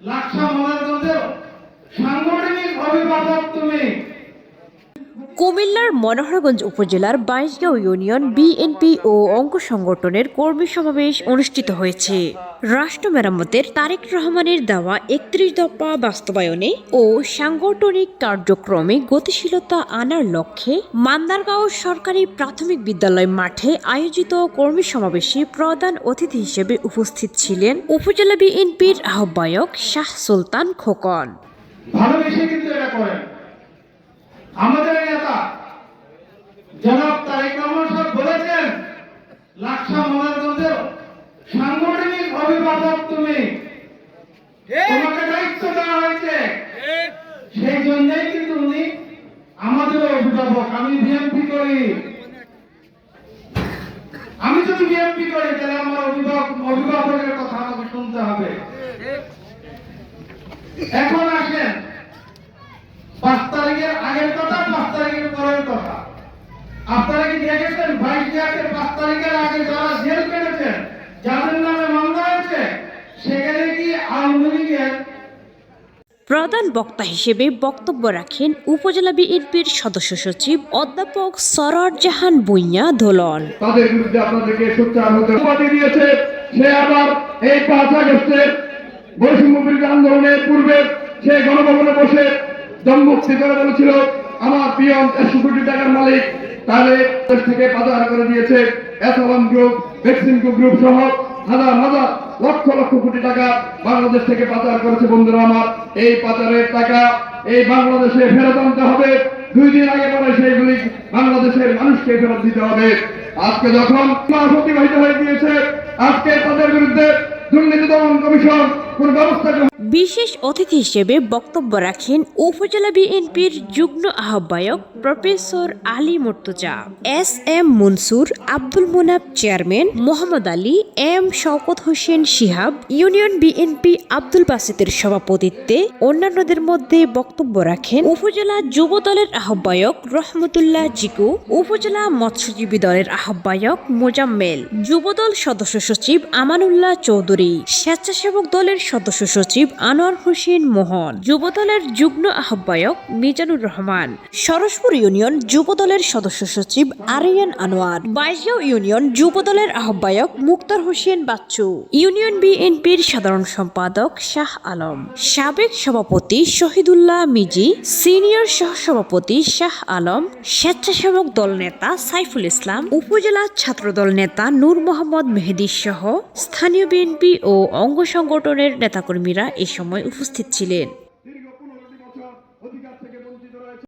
লাকসা মনারগঞ্জের সাংগঠনিক অভিভাবক তুমি কুমিল্লার মনোহরগঞ্জ উপজেলার বাইশগাঁও ইউনিয়ন বিএনপি ও অঙ্গ সংগঠনের কর্মী সমাবেশ অনুষ্ঠিত হয়েছে। রাষ্ট্র মেরামতের তারেক রহমানের দেওয়া একত্রিশ দফা বাস্তবায়নে ও সাংগঠনিক কার্যক্রমে গতিশীলতা আনার লক্ষ্যে মান্দারগাঁও সরকারি প্রাথমিক বিদ্যালয় মাঠে আয়োজিত কর্মী সমাবেশে প্রধান অতিথি হিসেবে উপস্থিত ছিলেন উপজেলা বিএনপির আহ্বায়ক শাহ সুলতান খোকন। ভালোবেসে কিন্তু এটা করেন আমাদের নেতা জনাব তারেক রহমান সাহেব বলেছেন লাকসা মনারগঞ্জের সাংগঠনিক অভিভাবক তুমি তোমাকে দায়িত্ব দেওয়া হয়েছে। সেই জন্যই কিন্তু উনি আমাদের অভিভাবক আমি বিএনপি করি। আমি যদি বিএনপি করি তাহলে আমার অভিভাবক অভিভাবকের কথা আমাকে শুনতে হবে। এখন আসেন পাঁচ তারিখের আগের কথা পাঁচ তারিখের পরের কথা। আপনারা কি দেখেছেন? বাইশ তারিখের পাঁচ তারিখের আগে যারা জেল কেটেছেন যাদের নামে মামলা হয়েছে সেখানে কি আওয়ামী লীগের প্রধান বক্তা হিসেবে বক্তব্য রাখেন উপজেলা বিএনপির সদস্য সচিব অধ্যাপক সরোয়ার জাহান ভুইয়া দোলন। তাদের বিরুদ্ধে আপনাদেরকে সোচ্চার হতে উপাধি দিয়েছে সে আবার এই পাঁচ আগস্টের আন্দোলনের পূর্বে সে গণভবনে বসে করে বলেছিল আমার পিয়ন কোটি টাকার মালিক তাহলে থেকে পাচার করে দিয়েছে গ্রুপ গ্রুপ সহ হাজার হাজার লক্ষ লক্ষ কোটি টাকা বাংলাদেশ থেকে পাচার করেছে বন্ধুরা আমার। এই পাচারের টাকা এই বাংলাদেশে ফেরত আনতে হবে। দুই দিন আগে পরে সেইগুলি বাংলাদেশের মানুষকে ফেরত দিতে হবে। আজকে যখন অতিবাহিত হয়ে গিয়েছে, আজকে তাদের বিরুদ্ধে দুর্নীতি দমন কমিশন কোন ব্যবস্থা বিশেষ অতিথি হিসেবে বক্তব্য রাখেন উপজেলা বিএনপির যুগ্ম আহ্বায়ক professor Ali Murtaza, S M Mansur, Abdul Munab chairman Mohammad Ali, M Shawkat Hossain Shihab, union BNP Abdul বাসিতের সভাপতিত্বে অন্যান্যদের মধ্যে বক্তব্য রাখেন উপজেলা যুব দলের আহ্বায়ক রহমতুল্লাহ জিকু, উপজেলা মৎস্যজীবী দলের আহ্বায়ক মোজাম্মেল যুবদল সদস্য সচিব আমানুল্লাহ চৌধুরী, স্বেচ্ছাসেবক দলের সদস্য সচিব আনোয়ার হোসেন মোহন, যুবদলের যুগ্ম আহ্বায়ক মিজানুর রহমান, সরসপুর ইউনিয়ন যুবদলের সদস্য সচিব আরিয়ান আনোয়ার, বাইশগাঁও ইউনিয়ন যুবদলের আহ্বায়ক মুক্তার হোসেন বাচ্চু, ইউনিয়ন বিএনপির সাধারণ সম্পাদক শাহ আলম, সাবেক সভাপতি শহীদুল্লাহ মিজি, সিনিয়র সহসভাপতি শাহ আলম, স্বেচ্ছাসেবক দল নেতা সাইফুল ইসলাম, উপজেলা ছাত্রদল নেতা নূর মোহাম্মদ মেহেদি সহ স্থানীয় বিএনপি ও অঙ্গ সংগঠনের নেতাকর্মীরা সময় উপস্থিত ছিলেন।